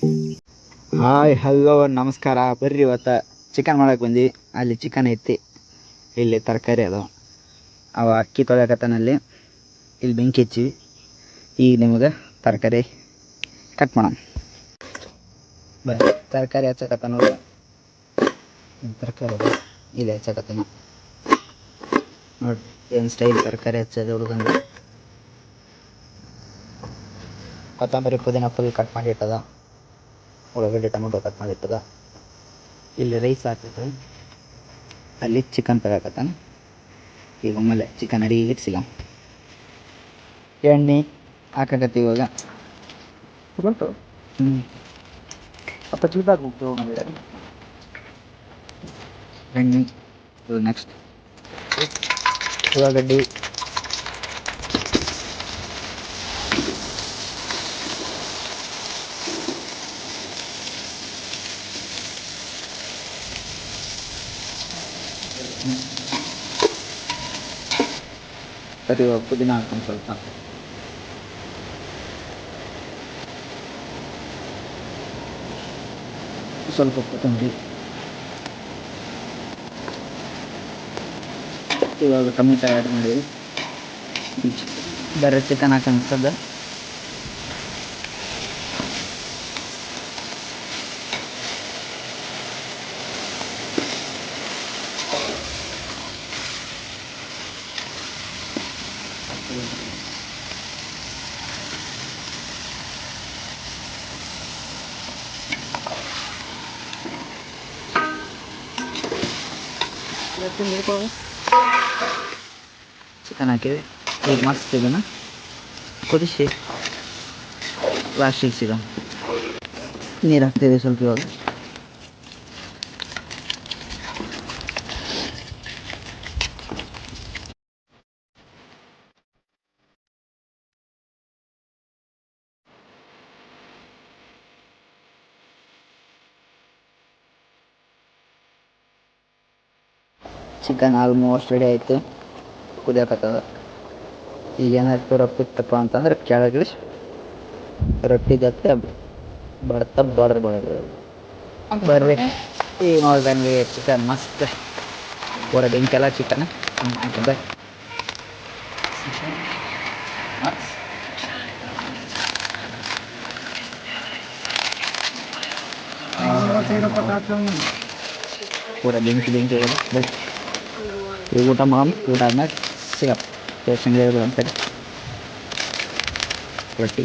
Hi hello ನಮಸ್ಕಾರ. ಬರ್ರಿ ಇವತ್ತು ಚಿಕನ್ ಮಾಡಕ್ಕೆ ಬಂದು ಅಲ್ಲಿ ಚಿಕನ್ ಐತಿ. ಇಲ್ಲಿ ತರಕಾರಿ ಅದು ಅವ ಅಕ್ಕಿ ತೊಳೆಕತ್ತನಲ್ಲಿ ಇಲ್ಲಿ ಬೆಂಕಿ ಹಚ್ಚಿವಿ. ಈಗ ನಿಮಗೆ ತರಕಾರಿ ಕಟ್ ಮಾಡೋಣ. ಬರ್ರಿ ತರಕಾರಿ ಹಚ್ಚಕತ್ತ ನೋಡಿ. ತರಕಾರಿ ಅದು. ಇಲ್ಲಿ ನೋಡಿ. ಏನು ಸ್ಟೈಲ್ ತರಕಾರಿ ಹಚ್ಚೋದು ಹುಡುಗಂದು. ಕೊತ್ತಂಬರಿ ಪುದೀನ ಫುಲ್ ಕಟ್ ಮಾಡಿ ಇಟ್ಟದ. ಉಳ್ಳಾಗಡ್ಡಿ ಟೊಮೆಟೊ ಕಟ್ ಮಾಡಿರ್ತದ? ಇಲ್ಲಿ ರೈಸ್ ಹಾಕ್ತೈತೆ ಅಲ್ಲಿ ಚಿಕನ್ ತಗೋಕತ್ತಾನ ಈಗ ಒಮ್ಮೆಲೆ ಚಿಕನ್ ಅಡಿಗೆ ಇಟ್ಸಿಲ್ಲ ಸಿಗಮ್ ಎಣ್ಣೆ ಹಾಕಕತ್ತಿ ಇವಾಗ. ಬಂತು ಹ್ಞೂ ಅಪ್ಪ ಚೀಪಾಗಿ ಹೋಗ್ತು ಎಣ್ಣೆ ನೆಕ್ಸ್ಟ್ ಉಳ್ಳಾಗಡ್ಡಿ ಸರಿ ಇವಾಗ ದಿನ ಹಾಕೊಂಡು ಸ್ವಲ್ಪ. ಸ್ವಲ್ಪ ಕೊತ್ತಂಬರಿ. ಇವಾಗ ಟೊಮೆಟೊ ಆ್ಯಡ್ ಮಾಡಿ. ಬೇರೆ ಚಿಕನ್ ಹಾಕಂತದ ಚಿಕನ್ ಹಾಕಿವಿ ಈಗ ಮಸ್ತ್ ಇದನ್ನು ಕುದಿಸಿ ಲಾಸ್ಟಿಗೆ ಸಿಗ ನೀರು ಹಾಕ್ತೀವಿ ಸ್ವಲ್ಪ ಇವಾಗ ಚಿಕನ್ ಆಲ್ಮೋಸ್ಟ್ ರೆಡಿ ಆಯಿತು. ಕುದಿಯಕತ್ತದ. ಈಗ ಏನಾಯ್ತು ರೊಟ್ಟಿ ಇತ್ತಪ್ಪ ಅಂತಂದ್ರೆ ಕೆಳಗೆ ರೊಟ್ಟಿ ಜೊತೆ ಬರ್ತ ಬಡ್ರ್ ಬಡ್ದು ಬರ್ರಿ. ಈಗ ನೋಡ್ದಂಗೆ ಚಿಕನ್ ಮಸ್ತ್. ಪೂರ ಬೆಂಕೆಲ್ಲ ಚಿಕನ್ ಹಾಕಿದ್ದೆ ಪೂರ ಬೆಂಕಿ ಬೆಂಕಿ ಇದೆ ഒരു കൂട്ടം മാം കൂട്ടാണ് സിഗം ശേഷം വെട്ടി.